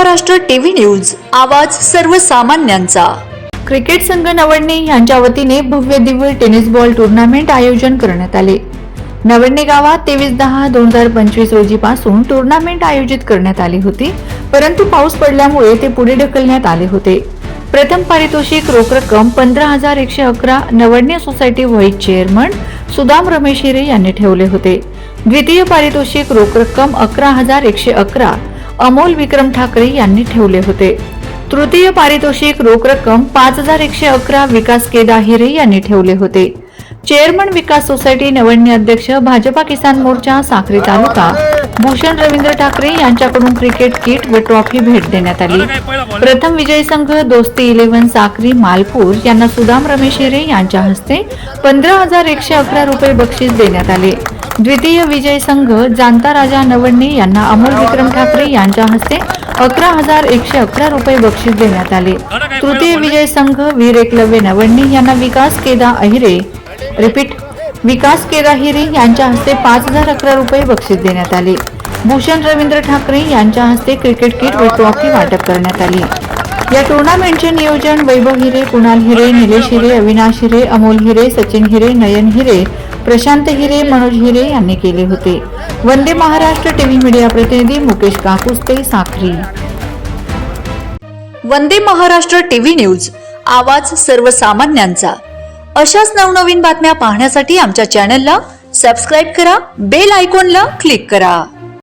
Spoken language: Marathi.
महाराष्ट्र टीव्ही न्यूज आवाज सर्वसामान्यांचा. क्रिकेट संघ नवडणे यांच्या वतीने भव्य दिव्य टेनिस बॉल टुर्नामेंट आयोजन करण्यात आले. नवडणे गावात तेवीस दहा दोन हजार पंचवीस रोजीपासून टुर्नामेंट आयोजित करण्यात आली होती परंतु पाऊस पडल्यामुळे ते पुढे ढकलण्यात आले होते. प्रथम पारितोषिक रोख रक्कम पंधरा हजार एकशे अकरा Navadne society vice chairman Sudam Ramesh Hire यांनी ठेवले होते. द्वितीय पारितोषिक रोख रक्कम अकरा हजार एकशे अकरा अमोल विक्रम ठाकरे यांनी ठेवले होते. तृतीय पारितोषिक रोख रक्कम पाच हजार एकशे अकरा विकास केदा हिरे यांनी ठेवले होते. चेअरमन विकास सोसायटी नवण्य अध्यक्ष भाजपा किसान मोर्चा साखरी तालुका भूषण रवींद्र ठाकरे यांच्याकडून क्रिकेट किट व ट्रॉफी भेट देण्यात आली. प्रथम विजयी संघ दोस्ती इलेव्हन साखरी मालपूर यांना सुदाम रमेश हिरे यांच्या हस्ते पंधरा हजार एकशे अकरा रुपये बक्षीस देण्यात आले. द्वितीय विजय संघ जांता राजा नवडणे यांना अमोल विक्रम ठाकरे यांच्या हस्ते अकरा हजार एकशे अकरा रुपये बक्षीस देण्यात आले. तृतीय विजय संघ वीर एकलव्य नवडणे यांना विकास केदा अहिरे रिपीट विकास केदा हिरे यांच्या हस्ते पाच हजार अकरा रुपये बक्षीस देण्यात आले. भूषण रवींद्र ठाकरे यांच्या हस्ते क्रिकेट किट व ट्रॉफी वाटप करण्यात आली. या टुर्नामेंटचे नियोजन वैभव हिरे कुणाल हिरे निलेश हिरे अविनाश हिरे अमोल हिरे सचिन हिरे नयन हिरे प्रशांत हिरे मनोज हिरे यांनी केले होते. वंदे महाराष्ट्र टीव्ही मीडिया प्रतिनिधी मुकेश काकुस्ते साखरी वंदे महाराष्ट्र टीव्ही न्यूज आवाज सर्वसामान्यांचा. अशाच नवनवीन बातम्या पाहण्यासाठी आमच्या चॅनलला सबस्क्राईब करा बेल आयकॉनला क्लिक करा.